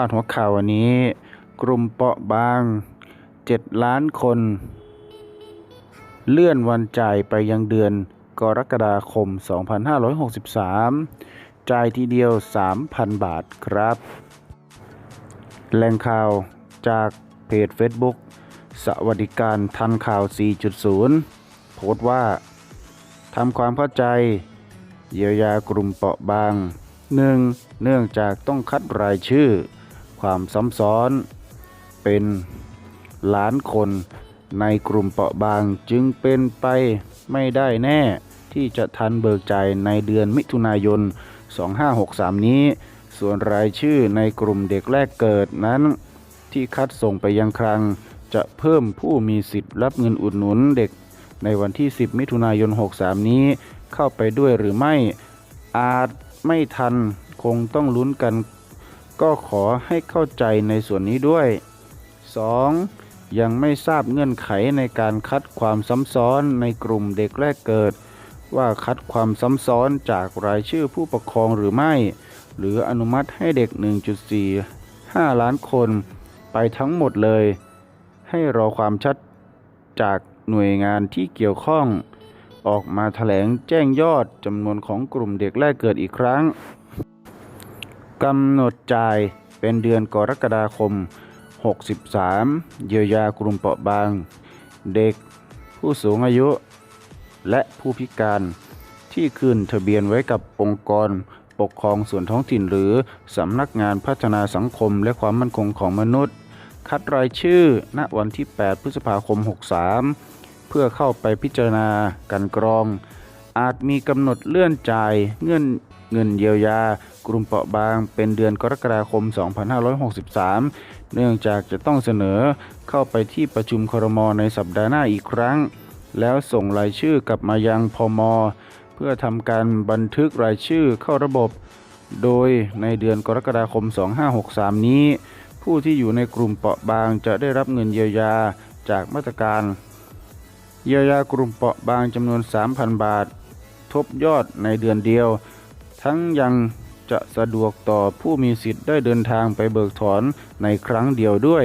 าดหัวข่าววันนี้ กลุ่มเปราะบาง 7 ล้านคน เลื่อนวันจ่ายไปยังเดือนกรกฎาคม 2563 จ่ายทีเดียว 3,000 บาทครับ แหล่งข่าวจากเพจ Facebook สวัสดิการทันข่าว 4.0 โพสต์ว่าทำความเข้าใจ เยียวยากลุ่มเปราะบาง 1. เนื่องจากต้องคัดรายชื่อ ความซ้ำซ้อน เป็นล้านคนในกลุ่มเปราะบางจึงเป็นไปไม่ได้แน่ที่จะทันเบิกจ่ายในเดือนมิถุนายน 2563 นี้ ส่วนรายชื่อในกลุ่มเด็กแรกเกิดนั้น ที่คัดส่งไปยังคลัง จะเพิ่มผู้มีสิทธิ์รับเงินอุดหนุนเด็กในวันที่ 10 มิถุนายน 63 นี้เข้าไปด้วยหรือไม่ อาจไม่ทันคงต้องลุ้นกัน ก็ขอให้เข้าใจในส่วนนี้ด้วย 2. ยังไม่ทราบเงื่อนไขในการคัดความซ้ำซ้อนในกลุ่มเด็กแรกเกิด ว่าคัดความซ้ำซ้อนจากรายชื่อผู้ปกครองหรือไม่ หรืออนุมัติให้เด็ก 1.45 ล้านคนไปทั้งหมดเลย ให้รอความชัดจากหน่วยงานที่เกี่ยวข้อง ออกมาแถลงแจ้งยอดจำนวนของกลุ่มเด็กแรกเกิดอีกครั้ง กำหนดจ่ายเป็นเดือนกรกฎาคม 63 เยียวยากลุ่มเปราะบาง เด็กผู้สูงอายุ และผู้พิการที่ขึ้นทะเบียนไว้กับองค์กรปกครองส่วนท้องถิ่นหรือสำนักงานพัฒนาสังคมและความมั่นคงของมนุษย์ คัดรายชื่อณวันที่ 8 พฤษภาคม 63 เพื่อเข้าไปพิจารณากันกรอง อาจมีกำหนดเลื่อนจ่ายเงิน เงินเยียวยากลุ่มเปราะบางเป็นเดือนกรกฎาคม 2563 เนื่องจากจะต้องเสนอเข้าไปที่ประชุมครมในสัปดาห์หน้าอีกครั้ง แล้วส่งรายชื่อกลับมายังพม เพื่อทำการบันทึกรายชื่อเข้าระบบ โดยในเดือนกรกฎาคม 2563 นี้ ผู้ที่อยู่ในกลุ่มเปราะบางจะได้รับเงินเยียวยาจากมาตรการ เยียวยากลุ่มเปราะบางจำนวน 3,000 บาท ทบยอดในเดือนเดียว ทั้งยังจะสะดวกต่อผู้มีสิทธิ์ได้เดินทางไปเบิกถอนในครั้งเดียวด้วย